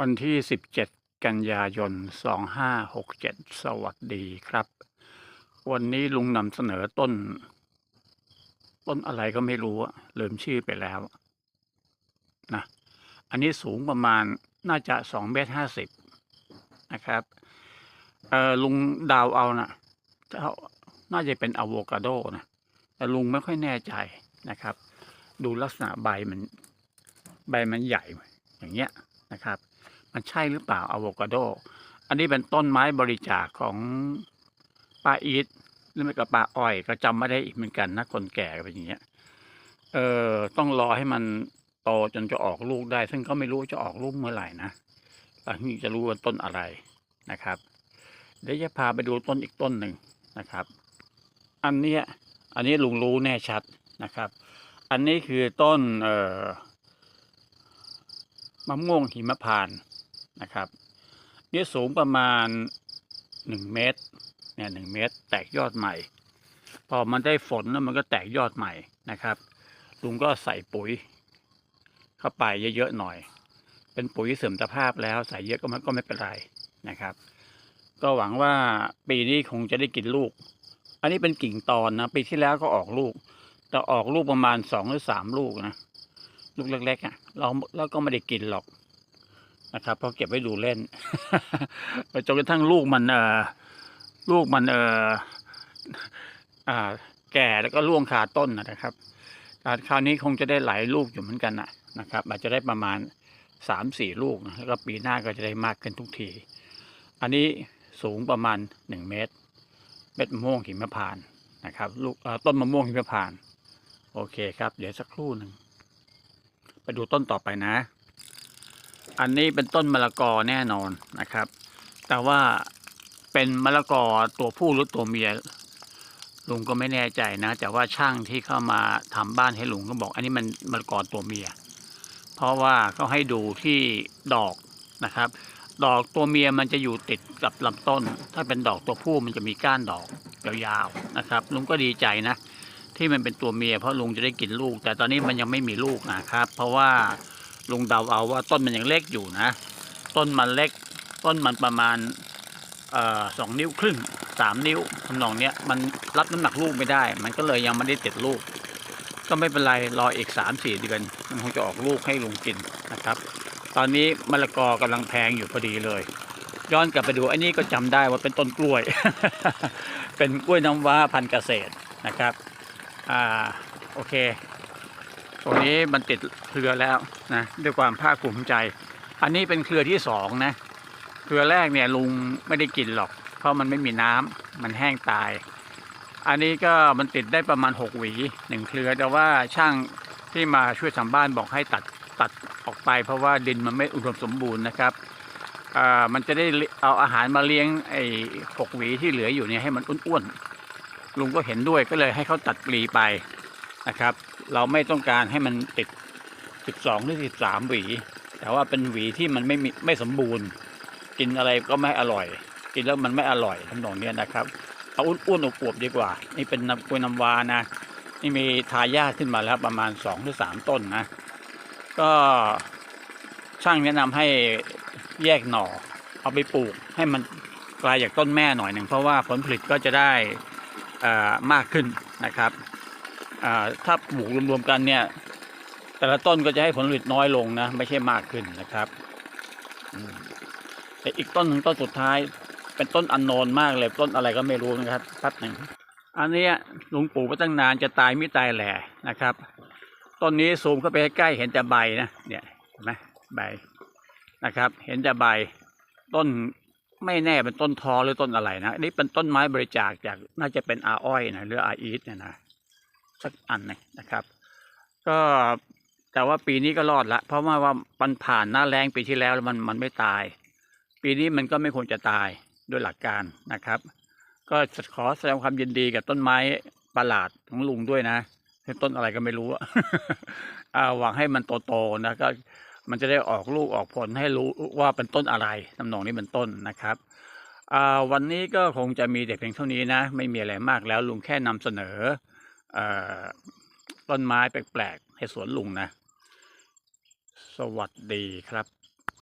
วันที่ 17 กันยายน 2567 สวัสดีครับ วันนี้ลุงนำเสนอต้น ต้นอะไรก็ไม่รู้ลืมชื่อไปแล้วนะอันนี้สูงประมาณน่าจะ2เมตร50 นะครับเออลุงดาวเอานะจะเอาน่าจะเป็นอะโวคาโดนะแต่ลุงไม่ค่อยแน่ใจนะครับ ดูลักษณะใบมัน ใบมันใหญ่อย่างเงี้ยนะครับ มันใช่หรือเปล่าอะโวคาโด อันนี้เป็นต้นไม้บริจาคของป้าอีทหรือไม่ก็ป้าอ้อย ก็จำไม่ได้อีกเหมือนกันนะคนแก่เป็นอย่างเงี้ยเออต้องรอให้มันโตจนจะออกลูกได้ ซึ่งก็ไม่รู้จะออกลูกเมื่อไหร่นะหลังนี้จะรู้ว่าต้นอะไรนะครับ เดี๋ยวจะพาไปดูต้นอีกต้นหนึ่งนะครับ อันเนี้ยอันนี้ลุงรู้แน่ชัดนะครับ อันนี้คือต้นเอ่อมะม่วงหิมพานต์ นะครับนี่สูงประมาณหนึ่งเมตรเนี่ยหนึ่งเมตร แตกยอดใหม่ พอมันได้ฝนแล้วมันก็แตกยอดใหม่นะครับ ลุงก็ใส่ปุ๋ย เข้าไปเยอะๆหน่อย เป็นปุ๋ยเสริมสภาพแล้วใส่เยอะก็มันก็ไม่เป็นไรนะครับ ก็หวังว่าปีนี้คงจะได้กินลูก อันนี้เป็นกิ่งตอนนะปีที่แล้วก็ออกลูก แต่ออกลูกประมาณสองหรือสามลูกนะลูกเล็กๆอะเราเราก็ไม่ได้กินหรอก นะครับเพราะเก็บไว้ดูเล่นไปจนกระทั่งลูกมันเออลูกมันเอออ่า แก่แล้วก็ร่วงคาต้นนะครับคราวนี้คงจะได้หลายลูกอยู่เหมือนกันนะนะครับอาจจะได้ประมาณสามสี่ลูกนะแล้วก็ปีหน้าก็จะได้มากขึ้นทุกที อันนี้สูงประมาณหนึ่งเมตร เม็ดมะม่วงหิมพานต์นะครับ ลูกต้นมะม่วงหิมพานต์โอเคครับ เดี๋ยวสักครู่หนึ่งไปดูต้นต่อไปนะ อันนี้เป็นต้นมะละกอแน่นอนนะครับ แต่ว่าเป็นมะละกอตัวผู้หรือตัวเมียลุงก็ไม่แน่ใจนะ แต่ว่าช่างที่เข้ามาทำบ้านให้ลุงก็บอก อันนี้มันมะละกอตัวเมีย เพราะว่าเขาให้ดูที่ดอกนะครับ ดอกตัวเมียมันจะอยู่ติดกับลำต้น ถ้าเป็นดอกตัวผู้มันจะมีก้านดอกยาวๆนะครับ ลุงก็ดีใจนะ ที่มันเป็นตัวเมีย เพราะลุงจะได้กินลูก แต่ตอนนี้มันยังไม่มีลูกนะครับ เพราะว่า ลุงเดาเอาว่าต้นมันยังเล็กอยู่นะ ต้นมันเล็ก ต้นมันประมาณสองนิ้วครึ่งสามนิ้วทำนองเนี้ยมันรับน้ำหนักลูกไม่ได้ มันก็เลยยังไม่ได้ติดลูก ก็ไม่เป็นไรรออีกสามสี่เดือนมันคงจะออกลูกให้ลุงกินนะครับ ตอนนี้มะละกอกำลังแพงอยู่พอดีเลย ย้อนกลับไปดูอันนี้ก็จำได้ว่าเป็นต้นกล้วย เป็นกล้วยน้ำว้าพันธุ์เกษตรนะครับอ่าโอเค ตรงนี้มันติดเครือแล้วนะด้วยความภาคภูมิใจ อันนี้เป็นเครือที่สองนะเครือแรกเนี่ยลุงไม่ได้กินหรอก เพราะมันไม่มีน้ำมันแห้งตาย อันนี้ก็มันติดได้ประมาณหกหวีหนึ่งเครือแต่ว่าช่างที่มาช่วยทำบ้านบอกให้ตัดตัดออกไป เพราะว่าดินมันไม่อุดมสมบูรณ์นะครับอ่ามันจะได้เอาอาหารมาเลี้ยงไอ้หกหวีที่เหลืออยู่เนี่ยให้มันอ้วนๆลุงก็เห็นด้วยก็เลยให้เขาตัดปลีไปนะครับ เราไม่ต้องการให้มันติด 12 หรือ 13 หวี แต่ว่าเป็นหวีที่มันไม่มีไม่สมบูรณ์ กินอะไรก็ไม่อร่อย กินแล้วมันไม่อร่อยทำนองเนี้ยนะครับ เอาอ้วนๆอวบๆดีกว่า นี่เป็นน้ำกล้วยน้ำวานะ นี่มีทายาทขึ้นมาแล้วประมาณ 2 หรือ 3 ต้นนะ ก็ช่างแนะนำให้แยกหน่อ เอาไปปลูกให้มันไกลาจากต้นแม่หน่อยหนึ่งเพราะว่าผลผลิตก็จะได้อ่อมากขึ้นนะครับ ถ้าปลูกรวมๆกันเนี่ย แต่ละต้นก็จะให้ผลผลิตน้อยลงนะ ไม่ใช่มากขึ้นนะครับแต่อีกต้นหนึ่งต้นสุดท้าย เป็นต้นอันโนนมากเลย ต้นอะไรก็ไม่รู้นะครับแป๊บหนึ่งอันนี้ลุงปลูกมาตั้งนานจะตายไม่ตายแหล่นะครับต้นนี้ซูมเข้าไปใกล้เห็นแต่ใบนะเนี่ยเห็นไหมใบนะครับ เห็นแต่ใบ ต้นไม่แน่เป็นต้นทอหรือต้นอะไรนะอันนี่เป็นต้นไม้บริจาคจากน่าจะเป็นอาอ้อยนะหรืออาอีทเนี่ยนะ สักอันหนึ่งนะครับ ก็แต่ว่าปีนี้ก็รอดละ เพราะว่าว่ามันผ่านหน้าแรงปีที่แล้วแล้วมันมันไม่ตาย ปีนี้มันก็ไม่ควรจะตายโดยหลักการนะครับ ก็ขอแสดงความยินดีกับต้นไม้ประหลาดของลุงด้วยนะต้นอะไรก็ไม่รู้อะอ่าหวังให้มันโตๆนะก็มันจะได้ออกลูกออกผลให้รู้ว่าเป็นต้นอะไรตำนองนี้เป็นต้นนะครับวันนี้ก็คงจะมีแต่เพียงเท่านี้นะ ไม่มีอะไรมากแล้วลุงแค่นำเสนอ ต้นไม้แปลกๆในสวนลุงนะ สวัสดีครับ